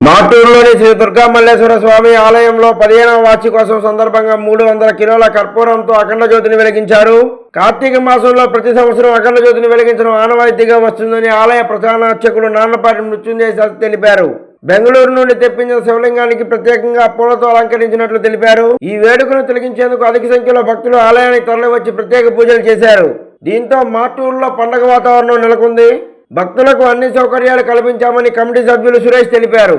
నాటూరులోని శ్రీ దుర్గా మల్లేశ్వర స్వామి ఆలయంలో పదిహేనవ వార్షికోత్సవం సందర్భంగా మూడు వందల కిలోల కర్పూరంతో అఖండ జ్యోతిని వెలిగించారు. కార్తీక మాసంలో ప్రతి సంవత్సరం అఖండ జ్యోతిని వెలిగించడం ఆనవాయితీగా వస్తుందని ఆలయ ప్రధాన అర్చకుడు నాన్నపాటి మృత్యుంజయ శాస్త్రి తెలిపారు. బెంగళూరు నుండి తెప్పించిన శివలింగానికి ప్రత్యేకంగా పూలతో అలంకరించినట్లు తెలిపారు. ఈ వేడుకను తొలగించేందుకు అధిక సంఖ్యలో భక్తులు ఆలయానికి తరలివచ్చి ప్రత్యేక పూజలు చేశారు. దీంతో మాటూరులో పండగ వాతావరణం నెలకొంది. భక్తులకు అన్ని సౌకర్యాలు కల్పించామని కమిటీ సభ్యులు సురేష్ తెలిపారు.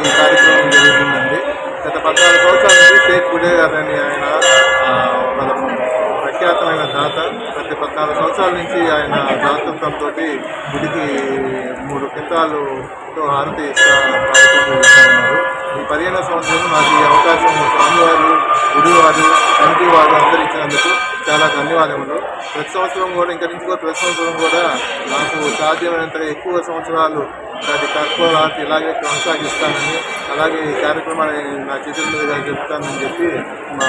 ఈ కార్యక్రమం జరుగుతుందండి గత పద్నాలుగు సంవత్సరాల నుంచి షేక్ గుడే గారని ఆయన మన ప్రఖ్యాతమైన దాత. ప్రతి పద్నాలుగు సంవత్సరాల నుంచి ఆయన దాతృత్వంతో గుడికి మూడు కింటాలుతో హారతి ఇస్తా కార్యక్రమం ఉన్నారు. ఈ పదిహేను సంవత్సరం నాకు ఈ అవకాశం స్వామివారు గుడివారు కమిటీ వారు అందరూ చాలా ధన్యవాదములు. ప్రతి సంవత్సరం కూడా ఇంకా నుంచి కూడా ప్రతి సంవత్సరం కూడా నాకు సాధ్యమైనంత ఎక్కువ సంవత్సరాలు అది తక్కువ రాత్రి ఇలాగే కొనసాగిస్తానని అలాగే ఈ కార్యక్రమాన్ని నా చేతుల మీదుగా చెప్తానని చెప్పి మా